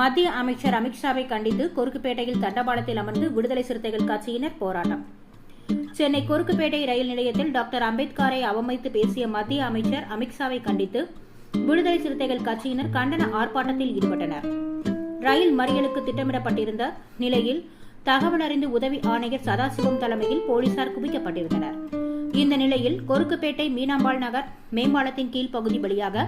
மத்திய அமைச்சர் அமித்ஷாவை கண்டித்து கொருக்குப்பேட்டையில் தண்டவாளத்தில் அமர்ந்து விடுதலை சிறுத்தைகள் கட்சியினர் போராட்டம். சென்னை கொருக்குப்பேட்டை ரயில் நிலையத்தில் டாக்டர் அம்பேத்கரை அவமதித்து பேசிய மத்திய அமைச்சர் அமித்ஷாவை கண்டித்து விடுதலை சிறுத்தைகள் கட்சியினர் கண்டன ஆர்ப்பாட்டத்தில் ஈடுபட்டனர். ரயில் மறியலுக்கு திட்டமிடப்பட்டிருந்த நிலையில் தகவல் அறிந்து உதவி ஆணையர் சதாசிவம் தலைமையில் போலீசார் குவிக்கப்பட்டிருந்தனர் இந்த நிலையில் கொருக்குப்பேட்டை மீனாம்பாள் நகர் மேம்பாலத்தின் கீழ் பகுதி வழியாக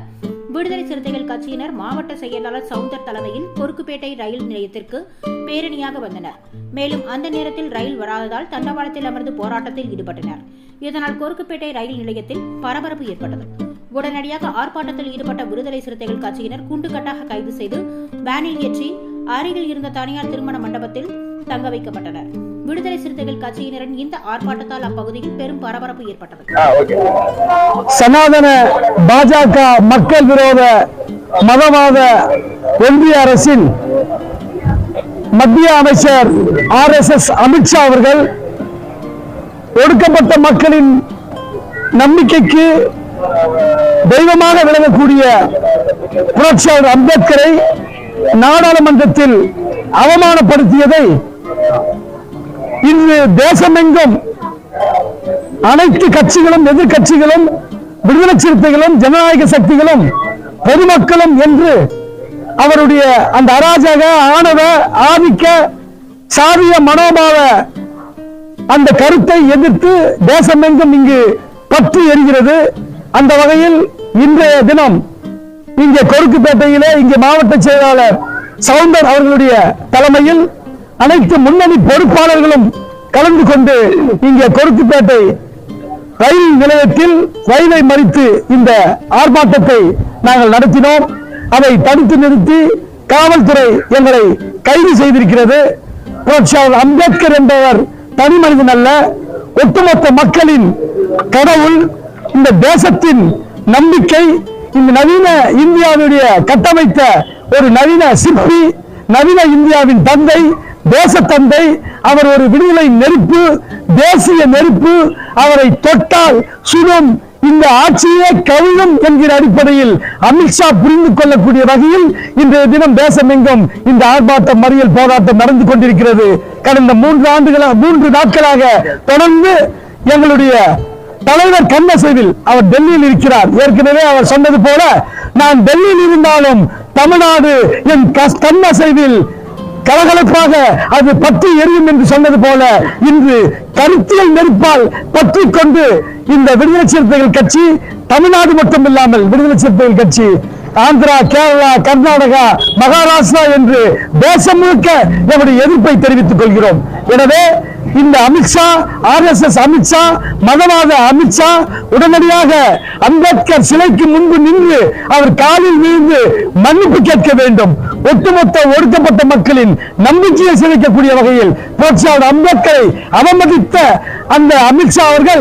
விடுதலை சிறுத்தைகள் கட்சியினர் மாவட்ட செயலாளர் சவுந்தர் தலைமையில் பொறுக்குப்பேட்டை ரயில் நிலையத்திற்கு பேரணியாக வந்தனர். மேலும் அந்த நேரத்தில் ரயில் வராததால் தண்டவாளத்தில் அமர்ந்து போராட்டத்தில் ஈடுபட்டனர். இதனால் கொருக்குப்பேட்டை ரயில் நிலையத்தில் பரபரப்பு ஏற்பட்டது. உடனடியாக ஆர்ப்பாட்டத்தில் ஈடுபட்ட விடுதலை சிறுத்தைகள் கட்சியினர் குண்டுகட்டாக கைது செய்து வேனில் ஏற்றி அருகில் இருந்த தனியார் திருமண மண்டபத்தில் தங்க வைக்கப்பட்டனர். விடுதலை சிறுத்தைகள் கட்சியினரின் இந்த ஆர்ப்பாட்டத்தால் அப்பகுதியில் பெரும் பரபரப்பு ஏற்பட்டது. சனாதன பாஜக மக்கள் விரோத மதவாத ஒன்றிய அரசின் மத்திய அமைச்சர் ஆர் எஸ் எஸ் அமித்ஷா அவர்கள் ஒடுக்கப்பட்ட மக்களின் நம்பிக்கைக்கு தெய்வமாக விளங்கக்கூடிய புரட்சியாளர் அம்பேத்கரை நாடாளுமன்றத்தில் அவமானப்படுத்தியதை இன்று தேசமெங்கும் அனைத்து கட்சிகளும் எதிர்கட்சிகளும் விடுதலை சிறுத்தைகளும் ஜனநாயக சக்திகளும் பொதுமக்களும் என்று அவருடைய அந்த அராஜக ஆணவ ஆதிக்க சாதிய மனோபாவ அந்த கருத்தை எதிர்த்து தேசமெங்கும் இங்கு பற்றி எரிகிறது. அந்த வகையில் இன்றைய தினம் இங்கே கொருக்குப்பேட்டையிலே இங்கே மாவட்ட செயலாளர் சவுந்தர் அவர்களுடைய தலைமையில் அனைத்து முன்னணி பொறுப்பாளர்களும் கலந்து கொண்டு இங்கே கொருக்குப்பேட்டை ரயில் நிலையத்தில் ரயிலை மறித்து இந்த ஆர்ப்பாட்டத்தை நாங்கள் நடத்தினோம். அதை தடுத்து நிறுத்தி காவல்துறை எங்களை கைது செய்திருக்கிறது. புரட்சியாளர் அம்பேத்கர் என்பவர் தனி மனிதன் அல்ல ஒட்டுமொத்த மக்களின் கடவுள். இந்த தேசத்தின் நம்பிக்கை இந்த நவீன இந்தியாவுடைய கட்டமைத்த ஒரு நவீன சிற்பி நவீன இந்தியாவின் தந்தை தேச தந்தை அவர் ஒரு விடுதலை நெருப்பு தேசிய நெருப்பு அவரை தொட்டால் சுடும் இந்த ஆட்சியே கவிழும் என்கிற அடிப்படையில் அமித்ஷா புரிந்து கொள்ளக்கூடிய வகையில் இன்றைய தினம் தேசமெங்கும் இந்த ஆர்ப்பாட்டம் மறியல் போராட்டம் நடந்து கொண்டிருக்கிறது. கடந்த மூன்று ஆண்டுகளாக மூன்று நாட்களாக தொடர்ந்து எங்களுடைய தலைவர் கண்ணசைவில் அவர் டெல்லியில் இருக்கிறார். ஏற்கனவே அவர் சொன்னது போல நான் டெல்லியில் இருந்தாலும் தமிழ்நாடு என் கண்ணசைவில் கலகலப்பாக அது பற்றி எரியும் என்று சொன்னது போல இன்று கருத்தியல் நெருப்பால் பற்றி கொண்டு இந்த விடுதலை சிறுத்தைகள் கட்சி தமிழ்நாடு மட்டும் இல்லாமல் விடுதலை சிறுத்தைகள் கட்சி ஆந்திரா கேரளா கர்நாடகா மகாராஷ்டிரா என்று தேசம் முழுக்க நம்முடைய எதிர்ப்பை தெரிவித்துக் கொள்கிறோம். எனவே இந்த Amit Shah R S S Amit Shah மதவாத அமித்ஷா உடனடியாக அம்பேத்கர் சிலைக்கு முன்பு நின்று அவர் காலில் விழுந்து மன்னிப்பு கேட்க வேண்டும். ஒட்டுமொத்த ஒடுக்கப்பட்ட மக்களின் நம்பிக்கையை சிதைக்கக்கூடிய வகையில் புரட்சியாளர் அம்பேத்கரை அவமதித்த அந்த அமித்ஷா அவர்கள்